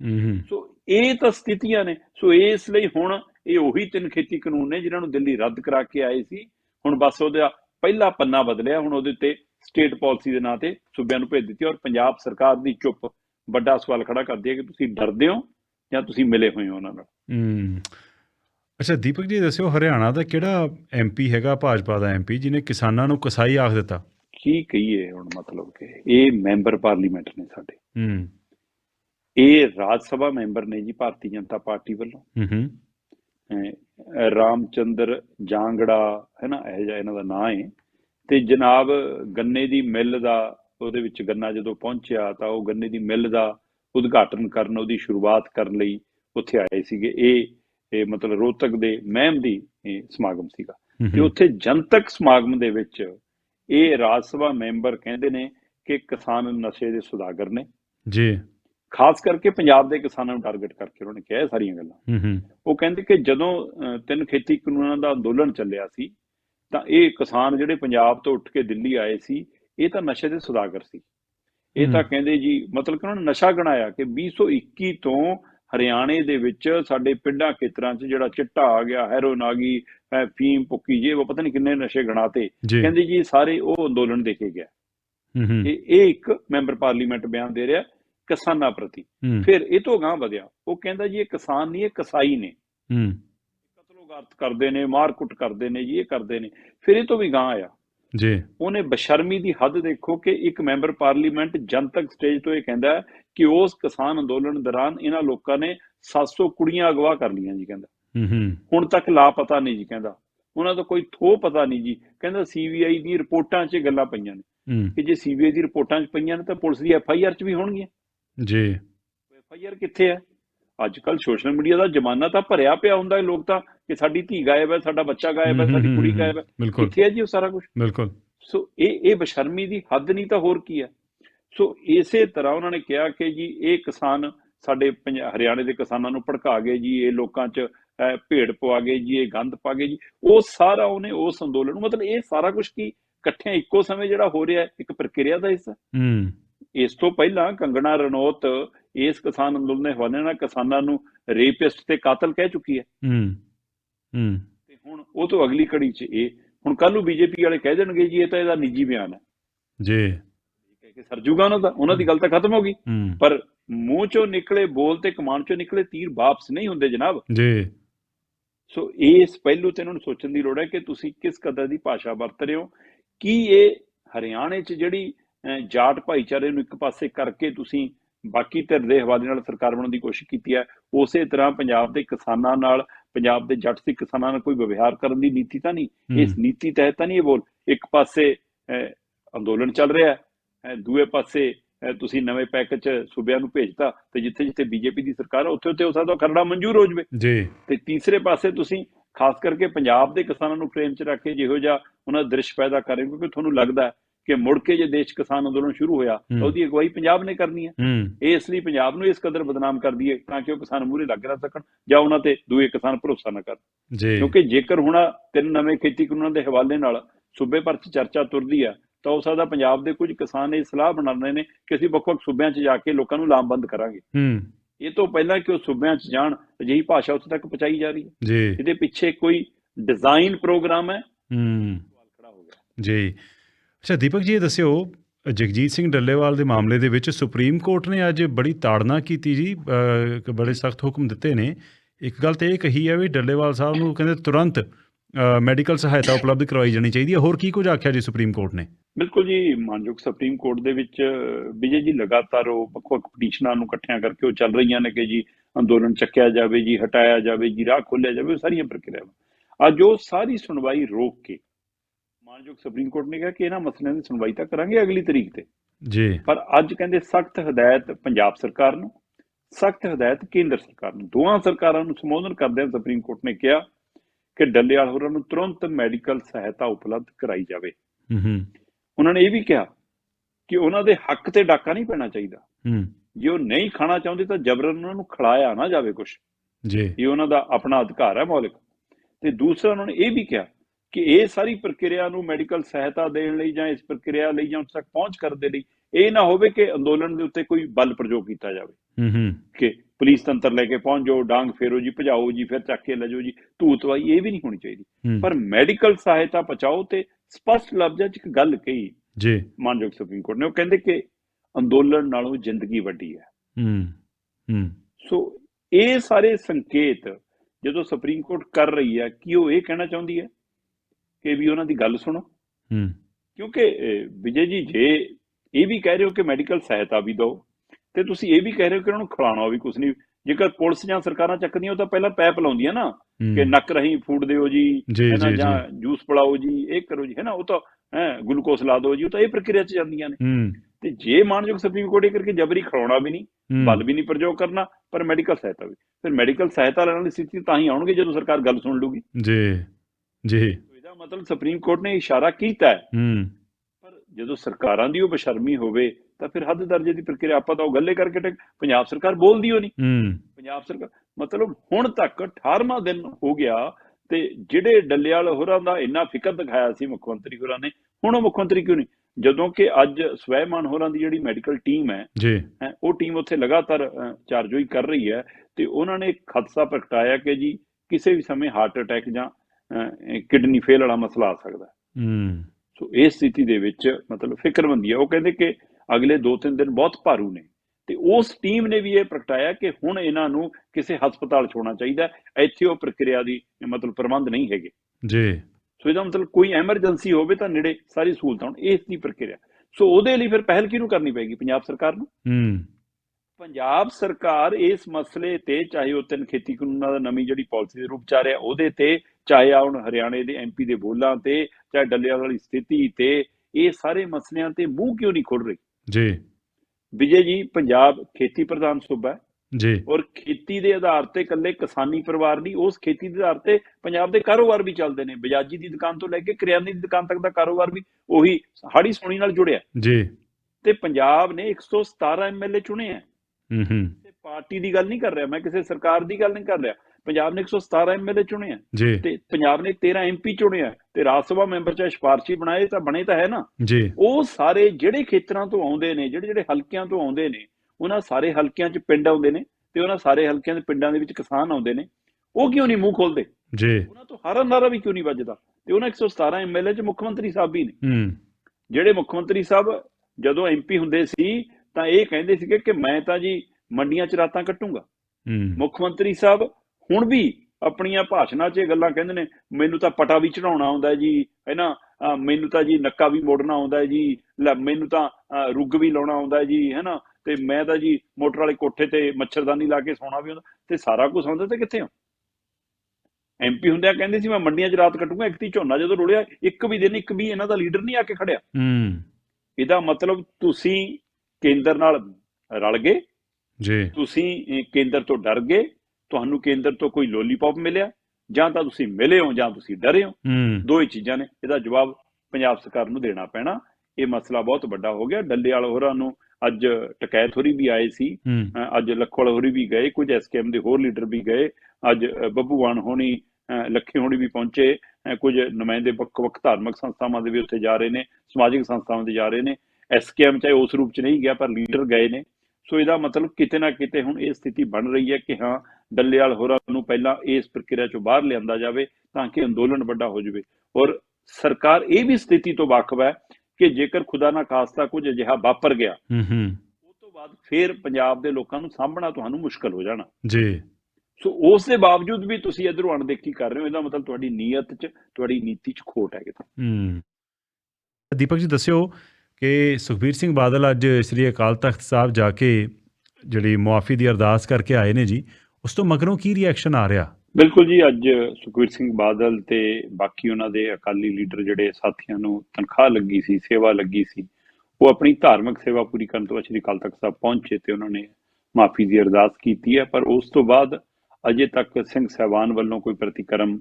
Speaker 1: ਹੂੰ
Speaker 2: ਸੋ ਇਹ ਤਾਂ ਸਥਿਤੀਆਂ ਨੇ ਸੋ ਇਸ ਲਈ ਹੁਣ ਇਹ ਉਹੀ ਤਿੰਨ ਖੇਤੀ ਕਾਨੂੰਨ ਨੇ ਜਿਨ੍ਹਾਂ ਨੂੰ ਦਿੱਲੀ ਰੱਦ ਕਰਾ ਕੇ ਆਏ ਸੀ। ਹੁਣ ਬਸ ਉਹਦਾ ਪਹਿਲਾ ਪੰਨਾ ਬਦਲਿਆ ਹੁਣ ਉਹਦੇ ਤੇ ਸਟੇਟ ਪਾਲਿਸੀ ਦੇ ਨਾਂ ਤੇ ਸੂਬਿਆਂ ਨੂੰ ਭੇਜ ਦਿੱਤੀ ਔਰ ਪੰਜਾਬ ਸਰਕਾਰ ਦੀ ਚੁੱਪ ਵੱਡਾ ਸਵਾਲ ਖੜਾ ਕਰਦੀ ਹੈ ਕਿ ਤੁਸੀਂ ਡਰਦੇ ਹੋ ਜਾਂ ਤੁਸੀਂ ਮਿਲੇ ਹੋਏ ਹੋ ਉਹਨਾਂ ਨਾਲ?
Speaker 1: ਹੂੰ। ਅੱਛਾ ਦੀਪਕ ਜੀ ਦੱਸਿਓ ਹਰਿਆਣਾ ਦਾ ਕਿਹੜਾ ਐਮਪੀ ਹੈਗਾ ਭਾਜਪਾ ਦਾ ਐਮਪੀ ਜਿਹਨੇ ਕਿਸਾਨਾਂ ਨੂੰ ਕਸਾਈ ਆਖ ਦਿੱਤਾ?
Speaker 2: ਕੀ ਕਹੀਏ ਹੁਣ ਮਤਲਬ ਕਿ ਇਹ ਮੈਂਬਰ ਪਾਰਲੀਮੈਂਟ ਨੇ ਸਾਡੇ।
Speaker 1: ਹੂੰ।
Speaker 2: ਇਹ ਰਾਜ ਸਭਾ ਮੈਂਬਰ ਨੇ ਜੀ ਭਾਰਤੀ ਜਨਤਾ ਪਾਰਟੀ ਵੱਲੋਂ।
Speaker 1: ਹੂੰ
Speaker 2: ਰਾਮਚੰਦਰ ਜਾਂਗੜਾ ਹੈ ਨਾ ਇਹ ਜਿਹਾ ਇਹਨਾਂ ਦਾ ਨਾਂ ਹੈ ਤੇ ਜਨਾਬ ਗੰਨੇ ਦੀ ਮਿੱਲ ਦਾ ਉਹਦੇ ਵਿੱਚ ਗੰਨਾ ਜਦੋਂ ਪਹੁੰਚਿਆ ਤਾਂ ਉਹ ਗੰਨੇ ਦੀ ਮਿੱਲ ਦਾ ਉਦਘਾਟਨ ਕਰਨ ਉਹਦੀ ਸ਼ੁਰੂਆਤ ਕਰਨ ਲਈ ਉੱਥੇ ਆਏ ਸੀਗੇ। ਇਹ ਇਹ ਮਤਲਬ ਰੋਹਤਕ ਦੇ ਮਹਿਮ ਦੀ ਸਮਾਗਮ ਸੀਗਾ। ਤੇ ਉੱਥੇ ਜਨਤਕ ਸਮਾਗਮ ਦੇ ਵਿੱਚ ਇਹ ਰਾਜ ਸਭਾ ਮੈਂਬਰ ਕਹਿੰਦੇ ਨੇ ਕਿ ਕਿਸਾਨ ਨਸ਼ੇ ਦੇ ਸੁਦਾਗਰ ਨੇ।
Speaker 1: ਜੀ।
Speaker 2: ਖਾਸ ਕਰਕੇ ਪੰਜਾਬ ਦੇ ਕਿਸਾਨਾਂ ਨੂੰ ਟਾਰਗੇਟ ਕਰਕੇ ਉਹਨਾਂ ਨੇ ਕਿਹਾ ਇਹ ਸਾਰੀਆਂ ਗੱਲਾਂ।
Speaker 1: ਹੂੰ ਹੂੰ।
Speaker 2: ਉਹ ਕਹਿੰਦੇ ਕਿ ਜਦੋਂ ਤਿੰਨ ਖੇਤੀ ਕਾਨੂੰਨਾਂ ਦਾ ਅੰਦੋਲਨ ਚੱਲਿਆ ਸੀ ਤਾਂ ਇਹ ਕਿਸਾਨ ਜਿਹੜੇ ਪੰਜਾਬ ਤੋਂ ਉੱਠ ਕੇ ਦਿੱਲੀ ਆਏ ਸੀ ਇਹ ਤਾਂ ਨਸ਼ੇ ਦੇ ਸੁਦਾਗਰ ਸੀ। ਇਹ ਤਾਂ। ਕਹਿੰਦੇ ਜੀ ਮਤਲਬ ਕਿ ਉਹਨਾਂ ਨੇ ਨਸ਼ਾ ਗਣਾਇਆ ਕਿ 2021 ਤੋਂ ਹਰਿਆਣੇ ਦੇ ਵਿੱਚ ਸਾਡੇ ਪਿੰਡਾਂ ਖੇਤਰਾਂ 'ਚ ਜਿਹੜਾ ਚਿੱਟਾ ਆ ਗਿਆ ਹੈਰੋਇਨ ਆ ਗਈ ਫੀਮ ਪੁੱਕੀ ਜੇ ਉਹ ਪਤਾ ਨਹੀਂ ਕਿੰਨੇ ਨਸ਼ੇ ਗਣਾਤੇ। ਕਹਿੰਦੇ ਜੀ ਸਾਰੇ ਉਹ ਅੰਦੋਲਨ ਦੇ ਕੇ ਗਿਆ ਇਹ ਇੱਕ ਮੈਂਬਰ ਪਾਰਲੀਮੈਂਟ ਬਿਆਨ ਦੇ ਰਿਹਾ ਕਿਸਾਨਾਂ ਪ੍ਰਤੀ। ਫਿਰ ਇਹ ਤੋਂ ਗਾਂ ਵਧਿਆ। ਉਹ ਕਹਿੰਦਾ ਜੀ ਇਹ ਕਿਸਾਨ ਨਹੀਂ ਇਹ ਕਸਾਈ ਨੇ। ਕਤਲੋਗਾਰਤ ਕਰਦੇ ਨੇ ਮਾਰ-ਕੁੱਟ ਕਰਦੇ ਨੇ ਜੀ ਇਹ ਕਰਦੇ ਨੇ। ਫਿਰ ਇਹ ਤੋਂ ਵੀ ਗਾਂ ਆਇਆ।
Speaker 1: ਜੀ।
Speaker 2: ਉਹਨੇ ਬਸ਼ਰਮੀ ਦੀ ਹੱਦ ਦੇਖੋ ਕਿ ਇੱਕ ਮੈਂਬਰ ਪਾਰਲੀਮੈਂਟ ਜਨਤਕ ਸਟੇਜ ਤੋਂ ਇਹ ਕਹਿੰਦਾ ਕਿ ਉਸ ਕਿਸਾਨ ਅੰਦੋਲਨ ਦੌਰਾਨ ਇਹਨਾਂ ਲੋਕਾਂ ਨੇ 700 ਕੁੜੀਆਂ ਅਗਵਾ ਕਰ ਲਈਆਂ ਜੀ ਕਹਿੰਦਾ।
Speaker 1: ਹੂੰ ਹੂੰ।
Speaker 2: ਹੁਣ ਤੱਕ ਲਾਪਤਾ ਨਹੀਂ ਜੀ ਕਹਿੰਦਾ। ਉਹਨਾਂ ਦਾ ਕੋਈ ਥੋ ਪਤਾ ਨਹੀਂ ਜੀ। ਕਹਿੰਦਾ ਸੀਬੀਆਈ ਦੀ ਰਿਪੋਰਟਾਂ 'ਚ ਗੱਲਾਂ ਪਈਆਂ ਨੇ ਕਿ ਜੇ ਸੀਬੀਆਈ ਦੀ ਰਿਪੋਰਟਾਂ 'ਚ ਪਈਆਂ ਨੇ ਤਾਂ ਪੁਲਿਸ ਦੀ ਐਫਆਈਆਰ 'ਚ ਵੀ ਹੋਣਗੀਆਂ।
Speaker 1: ਜੀ।
Speaker 2: ਐਫਆਈਆਰ ਕਿੱਥੇ ਹੈ? ਅੱਜ ਕੱਲ ਸੋਸ਼ਲ ਮੀਡੀਆ ਦਾ ਜ਼ਮਾਨਾ ਤਾਂ ਭਰਿਆ ਪਿਆ ਹੁੰਦਾ ਹੈ ਲੋਕ ਤਾਂ ਕਿ ਸਾਡੀ ਧੀ ਗਾਇਬ ਹੈ ਸਾਡਾ ਬੱਚਾ ਗਾਇਬ ਹੈ ਸਾਡੀ ਕੁੜੀ ਗਾਇਬ ਹੈ। ਕਿੱਥੇ ਹੈ ਜੀ ਉਹ ਸਾਰਾ ਕੁਝ
Speaker 1: ਬਿਲਕੁਲ।
Speaker 2: ਸੋ ਇਹ ਇਹ ਬਸ਼ਰਮੀ ਦੀ ਹੱਦ ਨਹੀਂ ਤਾਂ ਹੋਰ ਕੀ ਹੈ? ਸੋ ਇਸੇ ਤਰ੍ਹਾਂ ਉਹਨਾਂ ਨੇ ਕਿਹਾ ਕਿ ਜੀ ਇਹ ਕਿਸਾਨ ਸਾਡੇ ਹਰਿਆਣੇ ਦੇ ਕਿਸਾਨਾਂ ਨੂੰ ਭੜਕਾ ਗਏ ਜੀ ਇਹ ਲੋਕਾਂ 'ਚ ਭੇੜ ਪਵਾ ਗਏ ਜੀ ਇਹ ਗੰਦ ਪਾ ਗਏ ਜੀ। ਉਹ ਸਾਰਾ ਉਹਨੇ ਉਸ ਅੰਦੋਲਨ ਨੂੰ ਮਤਲਬ ਇਹ ਸਾਰਾ ਕੁਝ ਕੀ ਇਕੱਠਿਆਂ ਇੱਕੋ ਸਮੇਂ ਜਿਹੜਾ ਹੋ ਰਿਹਾ ਇੱਕ ਪ੍ਰਕਿਰਿਆ ਦਾ ਹਿੱਸਾ।
Speaker 1: ਹੂੰ।
Speaker 2: ਇਸ ਤੋਂ ਪਹਿਲਾਂ ਕੰਗਣਾ ਰਣੌਤ ਇਸ ਕਿਸਾਨ ਅੰਦੋਲਨ ਦੇ ਹਵਾਲੇ ਨਾਲ ਕਿਸਾਨਾਂ ਨੂੰ ਰੇਪਿਸਟ ਤੇ ਕਾਤਲ ਕਹਿ ਚੁੱਕੀ ਹੈ।
Speaker 1: ਹੂੰ ਹੂੰ।
Speaker 2: ਤੇ ਹੁਣ ਉਹ ਤੋਂ ਅਗਲੀ ਕੜੀ 'ਚ ਇਹ ਹੁਣ ਕੱਲ ਨੂੰ ਬੀਜੇਪੀ ਵਾਲੇ ਕਹਿ ਦੇਣਗੇ ਜੀ ਇਹ ਤਾਂ ਇਹਦਾ ਨਿੱਜੀ ਬਿਆਨ ਹੈ।
Speaker 1: ਜੀ।
Speaker 2: ਕਹਿ ਕੇ ਸਰਜੂਗਾ ਉਹਨਾਂ ਦਾ ਉਹਨਾਂ ਦੀ ਗੱਲ ਤਾਂ ਖਤਮ ਹੋ ਗਈ। ਪਰ ਮੂੰਹ ਚੋਂ ਨਿਕਲੇ ਬੋਲ ਤੇ ਕਮਾਨ ਚੋਂ ਨਿਕਲੇ ਤੀਰ ਵਾਪਸ ਨਹੀਂ ਹੁੰਦੇ ਜਨਾਬ।
Speaker 1: ਜੀ।
Speaker 2: ਸੋ ਇਸ ਪਹਿਲੂ ਤੇ ਇਹਨਾਂ ਨੂੰ ਸੋਚਣ ਦੀ ਲੋੜ ਹੈ ਕਿ ਤੁਸੀਂ ਕਿਸ ਕਦਰ ਦੀ ਭਾਸ਼ਾ ਵਰਤ ਰਹੇ ਹੋ ਕੀ ਇਹ ਹਰਿਆਣੇ 'ਚ ਜਿਹੜੀ ਜਾਟ ਭਾਈਚਾਰੇ ਨੂੰ ਇੱਕ ਪਾਸੇ ਕਰਕੇ ਤੁਸੀਂ ਬਾਕੀ ਧਿਰ ਦੇ ਹਵਾਲੇ ਨਾਲ ਸਰਕਾਰ ਬਣਾਉਣ ਦੀ ਕੋਸ਼ਿਸ਼ ਕੀਤੀ ਹੈ। ਉਸੇ ਤਰ੍ਹਾਂ ਪੰਜਾਬ ਦੇ ਕਿਸਾਨਾਂ ਨਾਲ ਪੰਜਾਬ ਦੇ ਜੱਟ ਸਿੱਖ ਕਿਸਾਨਾਂ ਨਾਲ ਕੋਈ ਵਿਵਹਾਰ ਕਰਨ ਦੀ ਨੀਤੀ ਤਾਂ ਨਹੀਂ। ਇਸ ਨੀਤੀ ਤਹਿਤ ਤਾਂ ਨਹੀਂ ਇਹ ਬੋਲ। ਇੱਕ ਪਾਸੇ ਅੰਦੋਲਨ ਚੱਲ ਰਿਹਾ ਹੈ ਦੂਏ ਪਾਸੇ ਤੁਸੀਂ ਨਵੇਂ ਪੈਕੇਜ ਸੂਬਿਆਂ ਨੂੰ ਭੇਜਤਾ ਤੇ ਜਿੱਥੇ ਜਿੱਥੇ ਬੀਜੇਪੀ ਦੀ ਸਰਕਾਰ ਹੈ ਉੱਥੇ ਉੱਥੇ ਹੋ ਸਕਦਾ ਖਰੜਾ ਮਨਜ਼ੂਰ ਹੋ ਜਾਵੇ।
Speaker 1: ਜੀ।
Speaker 2: ਤੇ ਤੀਸਰੇ ਪਾਸੇ ਤੁਸੀਂ ਖਾਸ ਕਰਕੇ ਪੰਜਾਬ ਦੇ ਕਿਸਾਨਾਂ ਨੂੰ ਫਰੇਮ 'ਚ ਰੱਖ ਕੇ ਜਿਹੋ ਜਿਹਾ ਉਹਨਾਂ ਦਾ ਦ੍ਰਿਸ਼ ਪੈਦਾ ਕਰ ਕਿਉਂਕਿ ਤੁਹਾਨੂੰ ਲੱਗਦਾ ਕਿ ਮੁੜ ਕੇ ਜੇ ਦੇਸ਼ ਕਿਸਾਨ ਅੰਦੋਲਨ ਸ਼ੁਰੂ ਹੋਇਆ
Speaker 1: ਹੂੰ।
Speaker 2: ਤਾਂ ਉਹਦੀ ਅਗਵਾਈ ਪੰਜਾਬ ਨੇ ਕਰਨੀ ਹੈ।
Speaker 1: ਹੂੰ।
Speaker 2: ਇਸ ਲਈ ਪੰਜਾਬ ਨੂੰ ਇਸ ਕਦਰ ਬਦਨਾਮ ਕਰ ਦਈਏ ਤਾਂ ਕਿ ਉਹ ਕਿਸਾਨ ਮੂਹਰੇ ਲੱਗ ਨਾ ਸਕਣ ਜਾਂ ਉਹਨਾਂ ਤੇ ਦੂਏ ਕਿਸਾਨ ਭਰੋਸਾ ਨਾ ਕਰਨ। ਕਿਉਂਕਿ ਜੇਕਰ ਹੁਣ ਤਿੰਨ ਨਵੇਂ ਖੇਤੀ ਕਾਨੂੰਨਾਂ ਦੇ ਹਵਾਲੇ ਨਾਲ ਸੂਬੇ ਭਰ 'ਚ ਚਰਚਾ ਤੁਰਦੀ ਆ ਤਾਂ ਹੋ ਸਕਦਾ ਪੰਜਾਬ ਦੇ ਕੁਝ ਕਿਸਾਨ ਇਹ ਸਲਾਹ ਬਣਾ ਰਹੇ ਨੇ ਕਿ ਅਸੀਂ ਵੱਖ-ਵੱਖ ਸੂਬਿਆਂ 'ਚ ਜਾ ਕੇ ਲੋਕਾਂ ਨੂੰ ਲਾਮਬੰਦ ਕਰਾਂਗੇ।
Speaker 1: ਹੂੰ।
Speaker 2: ਇਹ ਤੋਂ ਪਹਿਲਾਂ ਕਿ ਉਹ ਸੂਬਿਆਂ 'ਚ ਜਾਣ ਅਜਿਹੀ ਭਾਸ਼ਾ ਉੱਥੇ ਤੱਕ ਪਹੁੰਚਾਈ ਜਾ ਰਹੀ ਹੈ।
Speaker 1: ਜੀ।
Speaker 2: ਇਹਦੇ ਪਿੱਛੇ ਕੋਈ ਡਿਜ਼ਾਈਨ ਪ੍ਰੋਗਰਾਮ ਹੈ।
Speaker 1: ਹੂੰ।
Speaker 2: ਸਵਾਲ ਖੜਾ ਹੋ ਗਿਆ।
Speaker 1: ਜੀ। ਅੱਛਾ ਦੀਪਕ ਜੀ ਇਹ ਦੱਸਿਓ ਜਗਜੀਤ ਸਿੰਘ ਡੱਲੇਵਾਲ ਦੇ ਮਾਮਲੇ ਦੇ ਵਿੱਚ ਸੁਪਰੀਮ ਕੋਰਟ ਨੇ ਅੱਜ ਬੜੀ ਤਾੜਨਾ ਕੀਤੀ ਜੀ ਅਹ, ਇੱਕ ਬੜੇ ਸਖਤ ਹੁਕਮ ਦਿੱਤੇ ਨੇ। ਇੱਕ ਗੱਲ ਤੇ ਇਹ ਕਹੀ ਹੈ ਵੀ ਡੱਲੇਵਾਲ ਸਾਹਿਬ ਨੂੰ ਕਹਿੰਦੇ ਤੁਰੰਤ ਅ, ਮੈਡੀਕਲ ਸਹਾਇਤਾ ਉਪਲਬਧ ਕਰਵਾਈ ਜਾਣੀ ਚਾਹੀਦੀ ਹੈ। ਹੋਰ ਕੀ ਕੁਝ ਆਖਿਆ ਜੀ ਸੁਪਰੀਮ ਕੋਰਟ ਨੇ?
Speaker 2: ਬਿਲਕੁਲ ਜੀ ਮਾਨਯੋਗ ਸੁਪਰੀਮ ਕੋਰਟ ਦੇ ਵਿੱਚ ਵਿਜੇ ਜੀ ਲਗਾਤਾਰ ਉਹ ਵੱਖ ਵੱਖ ਪਟੀਸ਼ਨਾਂ ਨੂੰ ਇਕੱਠਿਆਂ ਕਰਕੇ ਉਹ ਚੱਲ ਰਹੀਆਂ ਨੇ ਕਿ ਜੀ ਅੰਦੋਲਨ ਚੱਕਿਆ ਜਾਵੇ ਜੀ ਹਟਾਇਆ ਜਾਵੇ ਜੀ ਰਾਹ ਖੋਲ੍ਹਿਆ ਜਾਵੇ ਉਹ ਸਾਰੀਆਂ ਪ੍ਰਕਿਰਿਆਵਾਂ। ਅੱਜ ਉਹ ਸਾਰੀ ਸੁਣਵਾਈ ਰੋਕ ਕੇ ਮਾਨਯੋਗ ਸੁਪਰੀਮ ਕੋਰਟ ਨੇ ਕਿਹਾ ਕਿ ਇਹਨਾਂ ਮਸਲਿਆਂ ਦੀ ਸੁਣਵਾਈ ਤਾਂ ਕਰਾਂਗੇ ਅਗਲੀ ਤਰੀਕ ਤੇ।
Speaker 1: ਜੀ।
Speaker 2: ਪਰ ਅੱਜ ਕਹਿੰਦੇ ਸਖਤ ਹਦਾਇਤ ਪੰਜਾਬ ਸਰਕਾਰ ਨੂੰ ਸਖਤ ਹਦਾਇਤ ਕੇਂਦਰ ਸਰਕਾਰ ਨੂੰ ਦੋਹਾਂ ਸਰਕਾਰਾਂ ਨੂੰ ਸੰਬੋਧਨ ਕਰਦਿਆਂ ਸੁਪਰੀਮ ਕੋਰਟ ਨੇ ਕਿਹਾ ਕਿ ਡੱਲੇਵਾਲ ਹੋਰਾਂ ਨੂੰ ਤੁਰੰਤ ਮੈਡੀਕਲ ਸਹਾਇਤਾ ਉਪਲਬਧ ਕਰਾਈ ਜਾਵੇ।
Speaker 1: ਹੂੰ ਹੂੰ
Speaker 2: ਉਹਨਾਂ ਨੇ ਇਹ ਵੀ ਕਿਹਾ ਕਿ ਉਹਨਾਂ ਦੇ ਹੱਕ ਤੇ ਡਾਕਾ ਨਹੀਂ ਪੈਣਾ ਚਾਹੀਦਾ।
Speaker 1: ਹੂੰ।
Speaker 2: ਜੇ ਉਹ ਨਹੀਂ ਖਾਣਾ ਚਾਹੁੰਦੇ ਤਾਂ ਜਬਰਨ ਉਹਨਾਂ ਨੂੰ ਖਿਲਾਇਆ ਨਾ ਜਾਵੇ ਕੁਝ
Speaker 1: ਜੀ।
Speaker 2: ਇਹ ਉਹਨਾਂ ਦਾ ਆਪਣਾ ਅਧਿਕਾਰ ਹੈ ਮੌਲਿਕ। ਤੇ ਦੂਸਰਾ ਉਹਨਾਂ ਨੇ ਇਹ ਵੀ ਕਿਹਾ ਕਿ ਇਹ ਸਾਰੀ ਪ੍ਰਕਿਰਿਆ ਨੂੰ ਮੈਡੀਕਲ ਸਹਾਇਤਾ ਦੇਣ ਲਈ ਜਾਂ ਇਸ ਪ੍ਰਕਿਰਿਆ ਲਈ ਜਾਂ ਉਸ ਤੱਕ ਪਹੁੰਚ ਕਰਨ ਦੇ ਲਈ ਇਹ ਨਾ ਹੋਵੇ ਕਿ ਅੰਦੋਲਨ ਦੇ ਉੱਤੇ ਕੋਈ ਬਲ ਪ੍ਰਯੋਗ ਕੀਤਾ ਜਾਵੇ।
Speaker 1: ਹੂੰ ਹੂੰ।
Speaker 2: ਕਿ ਪੁਲਿਸ ਤੰਤਰ ਲੈ ਕੇ ਪਹੁੰਚ ਜਾਓ ਡਾਂਗ ਫੇਰੋ ਜੀ ਭਜਾਓ ਜੀ ਫਿਰ ਚੱਕ ਕੇ ਲੈ ਜਾਓ ਜੀ ਧੂਤਵਾਈ ਇਹ ਵੀ ਨਹੀਂ ਹੋਣੀ ਚਾਹੀਦੀ। ਪਰ ਮੈਡੀਕਲ ਸਹਾਇਤਾ ਪਹੁੰਚਾਓ ਤੇ ਸਪਸ਼ਟ ਲਫ਼ਜ਼ਾਂ 'ਚ ਇੱਕ ਗੱਲ ਕਹੀ
Speaker 1: ਜੀ।
Speaker 2: ਮਾਨਯੋਗ ਸੁਪਰੀਮ ਕੋਰਟ ਨੇ ਉਹ ਕਹਿੰਦੇ ਕਿ ਅੰਦੋਲਨ ਨਾਲੋਂ ਜ਼ਿੰਦਗੀ ਵੱਡੀ ਹੈ।
Speaker 1: ਹੂੰ ਹੂੰ।
Speaker 2: ਸੋ ਇਹ ਸਾਰੇ ਸੰਕੇਤ ਜਦੋਂ ਸੁਪਰੀਮ ਕੋਰਟ ਕਰ ਰਹੀ ਹੈ ਕਿ ਉਹ ਇਹ ਕਹਿਣਾ ਚਾਹੁੰਦੀ ਹੈ? ਕਿ ਵੀ ਉਹਨਾਂ ਦੀ ਗੱਲ ਸੁਣੋ।
Speaker 1: ਹੂੰ।
Speaker 2: ਕਿਉਂਕਿ ਵਿਜੇ ਜੀ ਜੇ ਇਹ ਵੀ ਕਹਿ ਰਹੇ ਹੋ ਕਿ ਮੈਡੀਕਲ ਸਹਾਇਤਾ ਵੀ ਦਿਓ ਤੇ ਤੁਸੀਂ ਇਹ ਵੀ ਕਹਿ ਰਹੇ ਹੋ ਕਿ ਉਹਨਾਂ ਨੂੰ ਖਿਲਾਉਣਾ ਵੀ ਕੁਝ ਨਹੀਂ। ਜੇਕਰ ਪੁਲਿਸ ਜਾਂ ਸਰਕਾਰਾਂ ਚੱਕਦੀਆਂ ਉਹ ਤਾਂ ਪਹਿਲਾਂ ਪੈਪ ਲਾਉਂਦੀਆਂ ਨਾ ਕਿ ਨੱਕ ਰਹੀ ਫੂਡ ਦਿਓ ਜੀ
Speaker 1: ਜੀ
Speaker 2: ਹੈ ਨਾ
Speaker 1: ਜੀ
Speaker 2: ਜੂਸ ਪਿਲਾਓ ਜੀ ਇਹ ਕਰੋ ਜੀ ਹੈ ਨਾ ਉਹ ਤਾਂ ਹੈ ਗਲੂਕੋਸ ਲਾ ਦਿਓ ਜੀ ਉਹ ਤਾਂ ਇਹ ਪ੍ਰਕਿਰਿਆ 'ਚ ਜਾਂਦੀਆਂ ਨੇ। ਤੇ ਜੇ ਮਾਨਯੋਗ ਸੁਪਰੀਮ ਕੋਰਟ ਇਹ ਕਰਕੇ ਜਬਰੀ ਖਿਲਾਉਣਾ ਵੀ ਨਹੀਂ ਬਲ ਵੀ ਨਹੀਂ ਪ੍ਰਯੋਗ ਕਰਨਾ ਪਰ ਮੈਡੀਕਲ ਸਹਾਇਤਾ ਵੀ। ਫਿਰ ਮੈਡੀਕਲ ਸਹਾਇਤਾ ਲੈਣ ਦੀ ਸਥਿਤੀ ਤਾਂ ਹੀ ਆਉਣਗੇ ਜਦੋਂ ਸਰਕਾਰ ਗੱਲ ਸੁਣ ਲੂਗੀ।
Speaker 1: ਜੀ ਜੀ।
Speaker 2: ਮਤਲਬ ਸੁਪਰੀਮ ਕੋਰਟ ਨੇ ਇਸ਼ਾਰਾ ਕੀਤਾ ਹੈ।
Speaker 1: ਹੂੰ।
Speaker 2: ਪਰ ਜਦੋਂ ਸਰਕਾਰਾਂ ਦੀ ਉਹ ਬਸ਼ਰਮੀ ਹੋਵੇ ਤਾਂ ਫਿਰ ਹੱਦ ਦਰਜੇ ਦੀ ਪ੍ਰਕਿਰਿਆ ਆਪਾਂ ਤਾਂ ਉਹ ਗੱਲੇ ਕਰਕੇ ਪੰਜਾਬ ਸਰਕਾਰ ਬੋਲਦੀ ਹੋ ਨਹੀਂ। ਪੰਜਾਬ ਸਰਕਾਰ ਮਤਲਬ ਹੁਣ ਤੱਕ 18ਵਾਂ ਦਿਨ ਹੋ ਗਿਆ ਤੇ ਜਿਹੜੇ ਡੱਲੇਵਾਲ ਹੋਰਾਂ ਦਾ ਇੰਨਾ ਫਿਕਰ ਦਿਖਾਇਆ ਸੀ ਮੁੱਖ ਮੰਤਰੀ ਹੋਰਾਂ ਨੇ ਹੁਣ ਉਹ ਮੁੱਖ ਮੰਤਰੀ ਕਿਉਂ ਨਹੀਂ? ਜਦੋਂ ਕਿ ਅੱਜ ਸਵੈਮਾਨ ਹੋਰਾਂ ਦੀ ਜਿਹੜੀ ਮੈਡੀਕਲ ਟੀਮ ਹੈ
Speaker 1: ਜੀ।
Speaker 2: ਉਹ ਟੀਮ ਉੱਥੇ ਲਗਾਤਾਰ ਚਾਰਜੋਈ ਕਰ ਰਹੀ ਹੈ ਤੇ ਉਹਨਾਂ ਨੇ ਇੱਕ ਖਦਸ਼ਾ ਪ੍ਰਗਟਾਇਆ ਕਿ ਜੀ ਕਿਸੇ ਵੀ ਸਮੇਂ ਹਾਰਟ ਅਟੈਕ ਜਾਂ ਕਿਡਨੀ ਫੇਲ ਵਾਲਾ ਮਸਲਾ ਆ ਸਕਦਾ ਹੈ। ਸੋ ਇਸ ਸਥਿਤੀ ਦੇ ਵਿੱਚ ਮਤਲਬ ਫਿਕਰਮੰਦੀ ਹੈ। ਉਹ ਕਹਿੰਦੇ ਕਿ ਅਗਲੇ 2-3 ਦਿਨ ਬਹੁਤ ਭਾਰੂ ਨੇ। ਤੇ ਉਸ ਟੀਮ ਨੇ ਵੀ ਇਹ ਪ੍ਰਗਟਾਇਆ ਕਿ ਹੁਣ ਇਹਨਾਂ ਨੂੰ ਕਿਸੇ ਹਸਪਤਾਲ ਛੋੜਨਾ ਚਾਹੀਦਾ। ਇੱਥੇ ਉਹ ਪ੍ਰਕਿਰਿਆ ਦੀ ਮਤਲਬ ਪ੍ਰਬੰਧ ਨਹੀਂ ਹੈਗੇ।
Speaker 1: ਜੀ।
Speaker 2: ਸੋ ਇਹਦਾ ਮਤਲਬ ਕੋਈ ਐਮਰਜੈਂਸੀ ਹੋਵੇ ਤਾਂ ਨੇੜੇ ਸਾਰੀ ਸਹੂਲਤਾਂ ਹੋਣ। ਇਸ ਦੀ ਪ੍ਰਕਿਰਿਆ। ਸੋ ਉਹਦੇ ਲਈ ਫਿਰ ਪਹਿਲ ਕਿਹਨੂੰ ਕਰਨੀ ਪਏਗੀ? ਪੰਜਾਬ ਸਰਕਾਰ ਨੂੰ?
Speaker 1: ਹੂੰ।
Speaker 2: ਪੰਜਾਬ ਸਰਕਾਰ ਇਸ ਮਸਲੇ ਤੇ ਚਾਹੇ ਉਹ ਤਿੰਨ ਖੇਤੀ ਕਾਨੂੰਨਾਂ ਦਾ ਨਵੀਂ ਜਿਹੜੀ ਪਾਲਿਸੀ ਦੇ ਰੂਪ ਚ ਆ ਰਿਹਾ ਉਹਦੇ ਤੇ ਚਾਹੇ ਆ ਹੁਣ ਹਰਿਆਣੇ ਦੇ ਐਮਪੀ ਦੇ ਬੋਲਾਂ ਤੇ ਚਾਹੇ ਡੱਲੇਵਾਲ ਵਾਲੀ ਸਥਿਤੀ ਤੇ ਇਹ ਸਾਰੇ ਮਸਲਿਆਂ ਤੇ ਮੂੰਹ ਕਿਉਂ ਨਹੀਂ ਖੁੱਲ ਰਹੀ?
Speaker 1: ਜੀ।
Speaker 2: ਵਿਜੇ ਜੀ ਪੰਜਾਬ ਖੇਤੀ ਪ੍ਰਧਾਨ ਸੂਬਾ ਹੈ।
Speaker 1: ਜੀ।
Speaker 2: ਔਰ ਖੇਤੀ ਦੇ ਆਧਾਰ ਤੇ ਇਕੱਲੇ ਕਿਸਾਨੀ ਪਰਿਵਾਰ ਨਹੀਂ ਉਸ ਖੇਤੀ ਦੇ ਆਧਾਰ ਤੇ ਪੰਜਾਬ ਦੇ ਕਾਰੋਬਾਰ ਵੀ ਚੱਲਦੇ ਨੇ। ਬਜਾਜੀ ਦੀ ਦੁਕਾਨ ਤੋਂ ਲੈ ਕੇ ਕਰਿਆਨੇ ਦੀ ਦੁਕਾਨ ਤੱਕ ਦਾ ਕਾਰੋਬਾਰ ਵੀ ਉਹੀ ਹਾੜੀ ਸੋਣੀ ਨਾਲ ਜੁੜਿਆ।
Speaker 1: ਜੀ।
Speaker 2: ਤੇ ਪੰਜਾਬ ਨੇ 117 ਐਮਐਲਏ ਚੁਣੇ ਆ
Speaker 1: ਹੂੰ ਹੂੰ।
Speaker 2: ਤੇ ਪਾਰਟੀ ਦੀ ਗੱਲ ਨਹੀਂ ਕਰ ਰਿਹਾ ਮੈਂ ਕਿਸੇ ਸਰਕਾਰ ਦੀ ਗੱਲ ਨਹੀਂ ਕਰ ਰਿਹਾ। ਪੰਜਾਬ ਨੇ 117 ਐਮਐਲਏ ਚੁਣੇ ਆ। ਤੇ ਪੰਜਾਬ ਨੇ 13 ਐਮਪੀ ਚੁਣੇ ਆ। ਤੇ ਰਾਜ ਸਭਾ ਮੈਂਬਰ ਚਾਹੇ ਸਿਫਾਰਸ਼ੀ ਬਣਾਏ ਤਾਂ ਬਣੇ ਤਾਂ ਹੈ ਨਾ।
Speaker 1: ਜੀ।
Speaker 2: ਉਹ ਸਾਰੇ ਜਿਹੜੇ ਖੇਤਰਾਂ ਤੋਂ ਆਉਂਦੇ ਨੇ ਜਿਹੜੇ ਜਿਹੜੇ ਹਲਕਿਆਂ ਤੋਂ ਆਉਂਦੇ ਨੇ ਉਹਨਾਂ ਸਾਰੇ ਹਲਕਿਆਂ 'ਚ ਪਿੰਡ ਆਉਂਦੇ ਨੇ ਤੇ ਉਹਨਾਂ ਸਾਰੇ ਹਲਕਿਆਂ ਦੇ ਪਿੰਡਾਂ ਦੇ ਵਿੱਚ ਕਿਸਾਨ ਆਉਂਦੇ ਨੇ। ਉਹ ਕਿਉਂ ਨਹੀਂ ਮੂੰਹ ਖੋਲਦੇ?
Speaker 1: ਜੀ।
Speaker 2: ਉਹਨਾਂ ਤੋਂ ਹਰ ਨਾਰਾ ਵੀ ਕਿਉਂ ਨਹੀਂ ਵੱਜਦਾ? ਤੇ ਉਹਨਾਂ 117 ਐਮਐਲਏ 'ਚ ਮੁੱਖ ਮੰਤਰੀ ਸਾਹਿਬ ਵੀ ਨੇ।
Speaker 1: ਹੂੰ।
Speaker 2: ਜਿਹੜੇ ਮੁੱਖ ਮੰਤਰੀ ਸਾਹਿਬ ਜਦੋਂ ਐਮਪੀ ਹੁੰਦੇ ਸੀ ਤਾਂ ਇਹ ਕਹਿੰਦੇ ਸੀਗੇ ਕਿ ਮੈਂ ਤਾਂ ਜੀ ਮੰਡੀਆਂ 'ਚ ਰਾਤਾਂ ਕੱਟੂੰਗਾ। ਮੁੱਖ ਮੰਤਰੀ ਸਾਹਿਬ ਹੁਣ ਵੀ ਆਪਣੀਆਂ ਭਾਸ਼ਣਾਂ 'ਚ ਇਹ ਗੱਲਾਂ ਕਹਿੰਦੇ ਨੇ ਮੈਨੂੰ ਤਾਂ ਪਟਾ ਵੀ ਚੜਾਉਣਾ ਆਉਂਦਾ ਜੀ ਹੈਨਾ ਮੈਨੂੰ ਤਾਂ ਜੀ ਨੱਕਾ ਵੀ ਮੋੜਨਾ ਆਉਂਦਾ ਜੀ ਲੈ ਮੈਨੂੰ ਤਾਂ ਰੁੱਗ ਵੀ ਲਾਉਣਾ ਆਉਂਦਾ ਜੀ ਹੈਨਾ ਤੇ ਮੈਂ ਤਾਂ ਜੀ ਮੋਟਰ ਵਾਲੇ ਕੋਠੇ ਤੇ ਮੱਛਰਦਾਨੀ ਲਾ ਕੇ ਸੌਣਾ ਵੀ ਆਉਂਦਾ ਤੇ ਸਾਰਾ ਕੁਝ ਆਉਂਦਾ ਤੇ ਕਿੱਥੇ ਹੋ ਐਮਪੀ ਹੁੰਦਿਆਂ ਕਹਿੰਦੇ ਸੀ ਮੈਂ ਮੰਡੀਆਂ 'ਚ ਰਾਤ ਕੱਟੂੰਗਾ ਇੱਕ ਤੀ ਝੋਨਾ ਜਦੋਂ ਰੁੜਿਆ ਇੱਕ ਵੀ ਦਿਨ ਇੱਕ ਵੀ ਇਹਨਾਂ ਦਾ ਲੀਡਰ ਨਹੀਂ ਆ ਕੇ ਖੜਿਆ।
Speaker 1: ਹੂੰ।
Speaker 2: ਇਹਦਾ ਮਤਲਬ ਤੁਸੀਂ ਕੇਂਦਰ ਨਾਲ ਰਲ ਗਏ।
Speaker 1: ਜੀ।
Speaker 2: ਤੁਸੀਂ ਕੇਂਦਰ ਤੋਂ ਡਰ ਗਏ। ਤੁਹਾਨੂੰ ਕੇਂਦਰ ਤੋਂ ਕੋਈ ਲੋਲੀਪੌਪ ਮਿਲਿਆ? ਜਾਂ ਤਾਂ ਤੁਸੀਂ ਮਿਲੇ ਹੋ ਜਾਂ ਤੁਸੀਂ ਡਰੇ ਹੋ? ਦੋ ਹੀ ਚੀਜ਼ਾਂ ਨੇ। ਇਹਦਾ ਜਵਾਬ ਪੰਜਾਬ ਸਰਕਾਰ ਨੂੰ ਦੇਣਾ ਪੈਣਾ। ਇਹ ਮਸਲਾ ਬਹੁਤ ਵੱਡਾ ਹੋ ਗਿਆ। ਡੱਲੇਵਾਲ ਹੋਰਾਂ ਨੂੰ ਅੱਜ ਟਕੈਤ ਹੋਰੀ ਵੀ ਆਏ ਸੀ। ਅੱਜ ਲੱਖੋਵਾਲ ਹੋਰੀ ਵੀ ਗਏ। ਕੁਝ ਐਸਕੇਐਮ ਦੇ ਹੋਰ ਲੀਡਰ ਵੀ ਗਏ। ਅੱਜ ਬੱਬੂਵਾਨ ਹੋਣੀ ਲੱਖੇ ਹੋਣੀ ਵੀ ਪਹੁੰਚੇ। ਕੁਝ ਨੁਮਾਇੰਦੇ ਵੱਖ-ਵੱਖ ਧਾਰਮਿਕ ਸੰਸਥਾਵਾਂ ਦੇ ਵੀ ਉੱਥੇ ਜਾ ਰਹੇ ਨੇ ਸਮਾਜਿਕ ਸੰਸਥਾਵਾਂ ਦੇ ਜਾ ਰਹੇ ਨੇ। ਐਸਕੇਐਮ ਚਾਹੇ ਉਸ ਰੂਪ ਚ ਨਹੀਂ ਗਿਆ ਪਰ ਲੀਡਰ ਗਏ ਨੇ। ਸੋ ਇਹਦਾ ਮਤਲਬ ਕਿਤੇ ਨਾ ਕਿਤੇ ਹੁਣ ਇਹ ਸਥਿਤੀ ਬਣ ਰਹੀ ਹੈ ਕਿ ਹਾਂ ਡੱਲੇਵਾਲ ਹੋਰਾਂ ਨੂੰ ਪਹਿਲਾਂ ਇਸ ਪ੍ਰਕਿਰਿਆ ਚੋਂ ਬਾਹਰ ਲਿਆਂਦਾ ਜਾਵੇ ਤਾਂ ਕਿ ਅੰਦੋਲਨ ਵੱਡਾ ਹੋ ਜਾਵੇ। ਔਰ ਸਰਕਾਰ ਇਹ ਵੀ ਸਥਿਤੀ ਤੋਂ ਵਾਕਫ ਹੈ ਕਿ ਜੇਕਰ ਖੁਦਾ ਨਾ ਖਾਸਤਾ ਕੁਝ ਅਜਿਹਾ ਵਾਪਰ ਗਿਆ
Speaker 1: ਹੂੰ ਹੂੰ।
Speaker 2: ਉਹ ਤੋਂ ਬਾਅਦ ਫਿਰ ਪੰਜਾਬ ਦੇ ਲੋਕਾਂ ਨੂੰ ਸਾਂਭਣਾ ਤੁਹਾਨੂੰ ਮੁਸ਼ਕਲ ਹੋ ਜਾਣਾ।
Speaker 1: ਜੀ।
Speaker 2: ਸੋ ਉਸ ਦੇ ਬਾਵਜੂਦ ਵੀ ਤੁਸੀਂ ਇਧਰੋਂ ਅਣਦੇਖੀ ਕਰ ਰਹੇ ਹੋ ਇਹਦਾ ਮਤਲਬ ਤੁਹਾਡੀ ਨੀਅਤ 'ਚ ਤੁਹਾਡੀ ਨੀਤੀ 'ਚ ਖੋਟ ਹੈ ਕਿਤੇ
Speaker 1: ਹੂੰ। ਦੀਪਕ ਜੀ ਦੱਸਿਓ ਕਿ ਸੁਖਬੀਰ ਸਿੰਘ ਬਾਦਲ ਅੱਜ ਸ੍ਰੀ ਅਕਾਲ ਤਖਤ ਸਾਹਿਬ ਜਾ ਕੇ ਜਿਹੜੀ ਮੁਆਫੀ ਦੀ ਅਰਦਾਸ ਕਰਕੇ ਆਏ ਨੇ ਜੀ ਉਸ ਤੋਂ ਮਗਰੋਂ ਕੀ ਰਿਐਕਸ਼ਨ ਆ ਰਿਹਾ?
Speaker 2: ਬਿਲਕੁਲ ਜੀ, ਅੱਜ ਸੁਖਵੀਰ ਸਿੰਘ ਬਾਦਲ ਤੇ ਬਾਕੀ ਉਹਨਾਂ ਦੇ ਅਕਾਲੀ ਲੀਡਰ ਜਿਹੜੇ ਸਾਥੀਆਂ ਨੂੰ ਤਨਖਾਹ ਲੱਗੀ ਸੀ, ਸੇਵਾ ਲੱਗੀ ਸੀ, ਉਹ ਆਪਣੀ ਧਾਰਮਿਕ ਸੇਵਾ ਪੂਰੀ ਕਰਨ ਤੋਂ ਬਾਅਦ ਸ਼੍ਰੀ ਅਕਾਲ ਤਖਤ ਸਾਹਿਬ ਪਹੁੰਚੇ ਤੇ ਉਹਨਾਂ ਨੇ ਮਾਫੀ ਦੀ ਅਰਦਾਸ ਕੀਤੀ ਹੈ, ਪਰ ਉਸ ਤੋਂ ਬਾਅਦ ਅਜੇ ਤੱਕ ਸਿੰਘ ਸਹਿਬਾਨ ਵੱਲੋਂ ਕੋਈ ਪ੍ਰਤੀਕਰਮ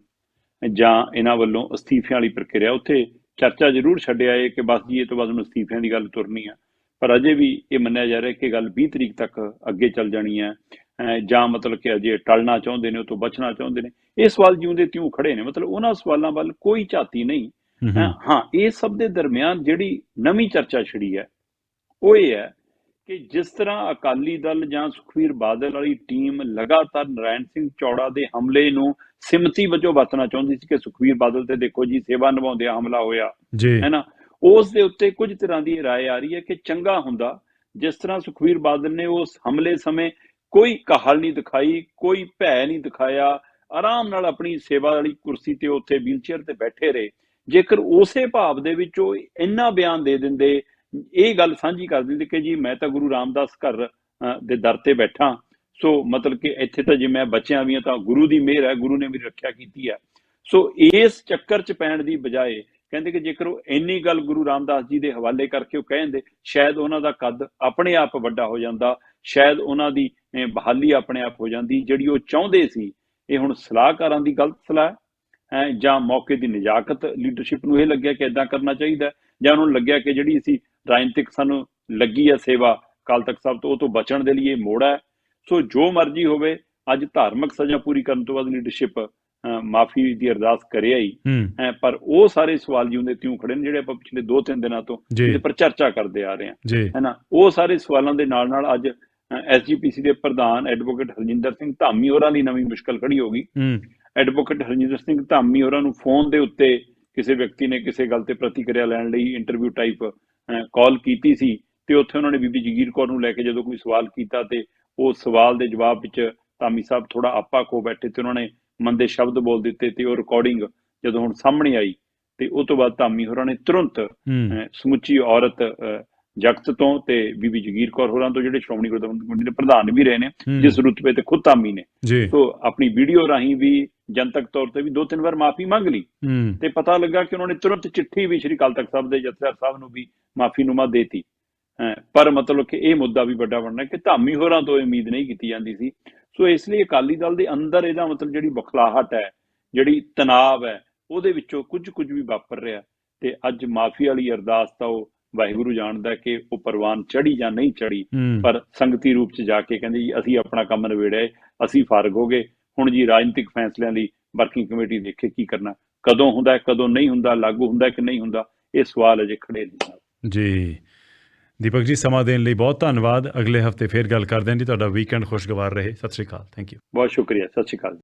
Speaker 2: ਜਾਂ ਇਹਨਾਂ ਵੱਲੋਂ ਅਸਤੀਫਿਆਂ ਵਾਲੀ ਪ੍ਰਕਿਰਿਆ ਉੱਥੇ ਚਰਚਾ ਜ਼ਰੂਰ ਛੱਡਿਆ ਏ ਕਿ ਬਸ ਜੀ, ਇਹ ਤੋਂ ਬਾਅਦ ਹੁਣ ਅਸਤੀਫਿਆਂ ਦੀ ਗੱਲ ਤੁਰਨੀ ਆ ਪਰ ਅਜੇ ਵੀ ਇਹ ਮੰਨਿਆ ਜਾ ਰਿਹਾ ਕਿ ਗੱਲ 20 ਤਰੀਕ ਤੱਕ ਅੱਗੇ ਚੱਲ ਜਾਣੀ ਹੈ। ਜਾਂ ਮਤਲਬ ਕਿ ਅਜੇ ਟਲਣਾ ਚਾਹੁੰਦੇ ਨੇ ਉਹ ਤੋਂ ਬਚਣਾ ਚਾਹੁੰਦੇ ਨੇ ਇਹ ਸਵਾਲ ਜਿਉਂਦੇ ਤਿਉਂ ਖੜੇ ਨੇ। ਮਤਲਬ ਉਹਨਾਂ ਸਵਾਲਾਂ ਵੱਲ ਕੋਈ ਝਾਤੀ ਨਹੀਂ।
Speaker 1: ਹੂੰ
Speaker 2: ਇਹ ਸਭ ਦੇ ਦਰਮਿਆਨ ਜਿਹੜੀ ਨਵੀਂ ਚਰਚਾ ਛਿੜੀ ਹੈ ਉਹ ਇਹ ਹੈ ਕਿ ਜਿਸ ਤਰ੍ਹਾਂ ਅਕਾਲੀ ਦਲ ਜਾਂ ਸੁਖਵੀਰ ਬਾਦਲ ਵਾਲੀ ਟੀਮ ਲਗਾਤਾਰ ਨਰਾਇਣ ਸਿੰਘ ਚੌੜਾ ਦੇ ਹਮਲੇ ਨੂੰ ਸਿਮਤੀ ਵਜੋਂ ਵਰਤਣਾ ਚਾਹੁੰਦੀ ਸੀ ਕਿ ਸੁਖਵੀਰ ਬਾਦਲ ਤੇ ਦੇਖੋ ਜੀ ਸੇਵਾ ਨਿਭਾਉਂਦੇ ਹਮਲਾ ਹੋਇਆ।
Speaker 1: ਜੀ।
Speaker 2: ਹੈ ਨਾ? ਉਸ ਦੇ ਉੱਤੇ ਕੁਝ ਤਰ੍ਹਾਂ ਦੀ ਰਾਏ ਆ ਰਹੀ ਹੈ ਕਿ ਚੰਗਾ ਹੁੰਦਾ ਜਿਸ ਤਰ੍ਹਾਂ ਸੁਖਵੀਰ ਬਾਦਲ ਨੇ ਉਸ ਹਮਲੇ ਸਮੇਂ ਕੋਈ ਕਾਹਲ ਨਹੀਂ ਦਿਖਾਈ ਕੋਈ ਭੈ ਨਹੀਂ ਦਿਖਾਇਆ। ਆਰਾਮ ਨਾਲ ਆਪਣੀ ਸੇਵਾ ਵਾਲੀ ਕੁਰਸੀ ਤੇ ਉੱਥੇ ਵੀਲਚੇਅਰ ਤੇ ਬੈਠੇ ਰਹੇ। ਜੇਕਰ ਉਸੇ ਭਾਵ ਦੇ ਵਿੱਚ ਉਹ ਇੰਨਾ ਬਿਆਨ ਦੇ ਦਿੰਦੇ ਇਹ ਗੱਲ ਸਾਂਝੀ ਕਰ ਦਿੰਦੇ ਕਿ ਜੀ ਮੈਂ ਤਾਂ ਗੁਰੂ ਰਾਮਦਾਸ ਘਰ ਅ, ਦੇ ਦਰ ਤੇ ਬੈਠਾ। ਸੋ ਮਤਲਬ ਕਿ ਇੱਥੇ ਤਾਂ ਜੇ ਮੈਂ ਬਚਿਆ ਵੀ ਹਾਂ ਤਾਂ ਗੁਰੂ ਦੀ ਮਿਹਰ ਹੈ ਗੁਰੂ ਨੇ ਮੇਰੀ ਰੱਖਿਆ ਕੀਤੀ ਹੈ। ਸੋ ਇਸ ਚੱਕਰ 'ਚ ਪੈਣ ਦੀ ਬਜਾਏ ਕਹਿੰਦੇ ਕਿ ਜੇਕਰ ਉਹ ਇੰਨੀ ਗੱਲ ਗੁਰੂ ਰਾਮਦਾਸ ਜੀ ਦੇ ਹਵਾਲੇ ਕਰਕੇ ਉਹ ਕਹਿੰਦੇ ਸ਼ਾਇਦ ਉਹਨਾਂ ਦਾ ਕੱਦ ਆਪਣੇ ਆਪ ਵੱਡਾ ਹੋ ਜਾਂਦਾ ਸ਼ਾਇਦ ਉਹਨਾਂ ਦੀ ਬਹਾਲੀ ਆਪਣੇ ਆਪ ਹੋ ਜਾਂਦੀ ਜਿਹੜੀ ਉਹ ਚਾਹੁੰਦੇ ਸੀ। ਇਹ ਹੁਣ ਸਲਾਹਕਾਰਾਂ ਦੀ ਗਲਤ ਸਲਾਹ ਹੈ। ਹੈਂ, ਜਾਂ ਮੌਕੇ ਦੀ ਨਜਾਕਤ ਲੀਡਰਸ਼ਿਪ ਨੂੰ ਇਹ ਲੱਗਿਆ ਕਿ ਇਦਾਂ ਕਰਨਾ ਚਾਹੀਦਾ ਜਾਂ ਉਹਨਾਂ ਨੂੰ ਲੱਗਿਆ ਕਿ ਜਿਹੜੀ ਅਸੀਂ ਰਾਜਨੀਤਿਕ ਸਾਨੂੰ ਲੱਗੀ ਹੈ ਸੇਵਾ ਕਾਲ ਤੱਕ ਸਾਹਿਬ ਤੋਂ ਉਹ ਤੋਂ ਬਚਣ ਦੇ ਲਈ ਇਹ ਮੋੜ ਹੈ। ਸੋ ਜੋ ਮਰਜ਼ੀ ਹੋਵੇ ਅੱਜ ਧਾਰਮਿਕ ਸਜ਼ਾ ਪੂਰੀ ਕਰਨ ਤੋਂ ਬਾਅਦ ਲੀਡਰਸ਼ਿਪ ਮਾਫੀ ਦੀ ਅਰਦਾਸ ਕਰਿਆ ਹੀ। ਪਰ ਉਹ ਸਾਰੇ ਸਵਾਲ ਜਿਉਂਦੇ ਤਿਉਂ ਖੜੇ ਨੇ ਜਿਹੜੇ ਆਪਾਂ ਪਿਛਲੇ 2-3 ਦਿਨਾਂ ਤੋਂ ਇਹਦੇ ਪਰ ਚਰਚਾ ਕਰਦੇ ਆ ਰਹੇ ਹਾਂ। ਹੈਨਾ ਉਹ ਸਾਰੇ ਸਵਾਲਾਂ ਦੇ ਨਾਲ ਨਾਲ ਅੱਜ ਐਸਜੀਪੀਸੀ ਦੇ ਪ੍ਰਧਾਨ ਐਡਵੋਕੇਟ ਹਰਜਿੰਦਰ ਸਿੰਘ ਧਾਮੀ ਹੋਰਾਂ ਦੀ ਨਵੀਂ ਮੁਸ਼ਕਲ ਖੜੀ ਹੋ ਗਈ। ਐਡਵੋਕੇਟ ਹਰਜਿੰਦਰ ਸਿੰਘ ਧਾਮੀ ਹੋਰਾਂ ਨੂੰ ਫੋਨ ਦੇ ਉੱਤੇ ਕਿਸੇ ਵਿਅਕਤੀ ਨੇ ਕਿਸੇ ਗੱਲ ਤੇ ਪ੍ਰਤੀਕਿਰਿਆ ਲੈਣ ਲਈ ਇੰਟਰਵਿਊ ਟਾਈਪ ਕਾਲ ਕੀਤੀ ਸੀ ਤੇ ਉੱਥੇ ਉਹਨਾਂ ਨੇ ਬੀਬੀ ਜਗੀਰ ਕੌਰ ਨੂੰ ਲੈ ਕੇ ਜਦੋਂ ਕੋਈ ਸਵਾਲ ਕੀਤਾ ਤੇ ਉਹ ਸਵਾਲ ਦੇ ਜਵਾਬ ਵਿੱਚ ਧਾਮੀ ਸਾਹਿਬ ਥੋੜਾ ਆਪਾ ਖੋ ਬੈਠੇ ਤੇ ਉਹਨਾਂ ਨੇ ਮੰਦੇ ਸ਼ਬਦ ਬੋਲ ਦਿੱਤੇ ਤੇ ਉਹ ਰਿਕਾਰਡਿੰਗ ਜਦੋਂ ਹੁਣ ਸਾਹਮਣੇ ਆਈ ਤੇ ਉਹ ਤੋਂ ਬਾਅਦ ਧਾਮੀ ਹੋਰਾਂ ਨੇ ਤੁਰੰਤ ਸਮੁੱਚੀ ਔਰਤ ਜਗਤ ਤੋਂ ਤੇ ਬੀਬੀ ਜਗੀਰ ਕੌਰ ਹੋਰਾਂ ਤੋਂ ਜਿਹੜੇ ਸ਼੍ਰੋਮਣੀ ਗੁਰਦੁਆਰਾ ਕਮੇਟੀ ਦੇ ਪ੍ਰਧਾਨ ਵੀ ਰਹੇ ਨੇ ਜਿਸ ਰੁਤਬੇ ਤੇ ਖੁਦ ਧਾਮੀ ਨੇ। ਸੋ ਆਪਣੀ ਵੀਡੀਓ ਰਾਹੀਂ ਵੀ ਜਨਤਕ ਤੌਰ ਤੇ ਵੀ ਦੋ ਤਿੰਨ ਵਾਰ ਮਾਫੀ ਮੰਗ ਲਈ ਤੇ ਪਤਾ ਲੱਗਾ ਕਿ ਉਹਨਾਂ ਨੇ ਤੁਰੰਤ ਚਿੱਠੀ ਵੀ ਸ਼੍ਰੀ ਅਕਾਲ ਤਖਤ ਸਾਹਿਬ ਦੇ ਜਥੇਦਾਰ ਸਾਹਿਬ ਨੂੰ ਵੀ ਮਾਫੀ ਨੂਮਾ ਦੇਤੀ। ਪਰ ਮਤਲਬ ਕਿ ਇਹ ਮੁੱਦਾ ਵੀ ਵੱਡਾ ਬਣਨਾ ਕਿ ਧਾਮੀ ਹੋਰਾਂ ਤੋਂ ਇਹ ਉਮੀਦ ਨਹੀਂ ਕੀਤੀ ਜਾਂਦੀ ਸੀ ਸੋ ਇਸ ਲਈ ਅਕਾਲੀ ਦਲ ਦੇ ਅੰਦਰ ਇਹਦਾ ਮਤਲਬ ਜਿਹੜੀ ਬਖਲਾਹਟ ਹੈ ਜਿਹੜੀ ਤਣਾਅ ਹੈ ਉਹਦੇ ਵਿੱਚੋਂ ਕੁਝ ਕੁਝ ਵੀ ਵਾਪਰ ਰਿਹਾ ਤੇ ਅੱਜ ਮਾਫੀ ਵਾਲੀ ਅਰਦਾਸ ਤਾਂ ਉਹ ਵਾਹਿਗੁਰੂ ਜਾਣਦਾ ਕਿ ਉਹ ਪ੍ਰਵਾਨ ਚੜੀ ਜਾਂ ਨਹੀਂ ਚੜੀ ਪਰ ਸੰਗਤੀ ਰੂਪ ਚ ਜਾ ਕੇ ਕਹਿੰਦੇ ਜੀ ਅਸੀਂ ਆਪਣਾ ਕੰਮ ਨਿਬੇੜਿਆ ਹੈ, ਅਸੀਂ ਫਾਰਗ ਹੋ ਗਏ। ਹੁਣ ਜੀ ਰਾਜਨੀਤਿਕ ਫੈਸਲਿਆਂ ਲਈ ਵਰਕਿੰਗ ਕਮੇਟੀ ਦੇਖੇ ਕੀ ਕਰਨਾ ਕਦੋਂ ਹੁੰਦਾ ਕਦੋਂ ਨਹੀਂ ਹੁੰਦਾ ਲਾਗੂ ਹੁੰਦਾ ਕਿ ਨਹੀਂ ਹੁੰਦਾ ਇਹ ਸਵਾਲ ਅਜੇ ਖੜੇ ਨੇ
Speaker 1: ਜੀ। ਦੀਪਕ ਜੀ, ਸਮਾਂ ਦੇਣ ਲਈ ਬਹੁਤ ਧੰਨਵਾਦ। ਅਗਲੇ ਹਫ਼ਤੇ ਫੇਰ ਗੱਲ ਕਰਦੇ ਹਾਂ ਜੀ। ਤੁਹਾਡਾ ਵੀਕਐਂਡ ਖੁਸ਼ਗਵਾਰ ਰਹੇ। ਸਤਿ ਸ਼੍ਰੀ ਅਕਾਲ। ਥੈਂਕ ਯੂ
Speaker 2: ਬਹੁਤ ਸ਼ੁਕਰੀਆ। ਸਤਿ ਸ਼੍ਰੀ ਅਕਾਲ